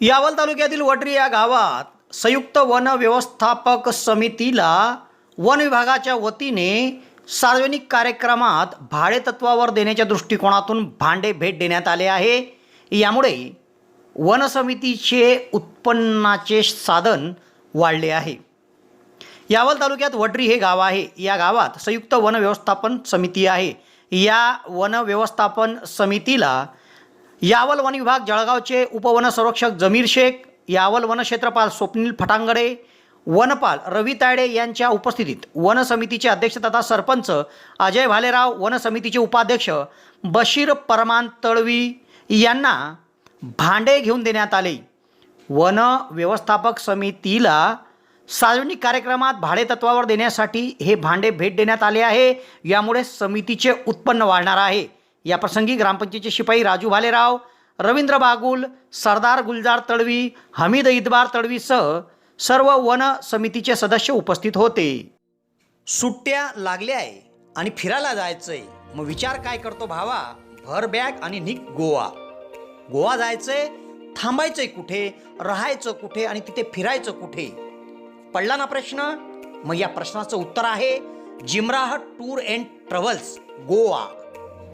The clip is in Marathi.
यावल तालुक्यातील वटरी या गावात संयुक्त वन व्यवस्थापक समितीला वन विभागाच्या वतीने सार्वजनिक कार्यक्रमात भाडेतत्वावर देण्याच्या दृष्टिकोनातून भांडे भेट देण्यात आले आहे. यामुळे वन समितीचे उत्पन्नाचे साधन वाढले आहे. यावल तालुक्यात वटरी हे गाव आहे. या गावात संयुक्त वन व्यवस्थापन समिती आहे. या वन व्यवस्थापन समितीला यावल वन विभाग जळगावचे उपवन संरक्षक जमीर शेख यावल वन क्षेत्रपाल स्वप्नील फटांगडे वनपाल रवी तायडे यांच्या उपस्थितीत वन समितीचे अध्यक्ष तथा सरपंच अजय भालेराव वन समितीचे उपाध्यक्ष बशीर परमान तळवी यांना भांडे घेऊन देण्यात आले. वन व्यवस्थापक समितीला सार्वजनिक कार्यक्रमात भाडेतत्वावर देण्यासाठी हे भांडे भेट देण्यात आले आहे. यामुळे समितीचे उत्पन्न वाढणार आहे. या प्रसंगी ग्रामपंचायतीचे शिपाई राजू भालेराव रवींद्र बागुल सरदार गुलजार तडवी हमीद इदबार तडवीसह सर्व वन समितीचे सदस्य उपस्थित होते. सुट्ट्या लागल्या आहे आणि फिरायला जायचंय मग विचार काय करतो भावा? भर बॅग आणि निक गोवा. गोवा जायचंय थांबायचंय कुठे? राहायचं कुठे आणि तिथे फिरायचं कुठे? पडला ना प्रश्न? मग या प्रश्नाचं उत्तर आहे जिमराह टूर अँड ट्रॅव्हल्स गोवा.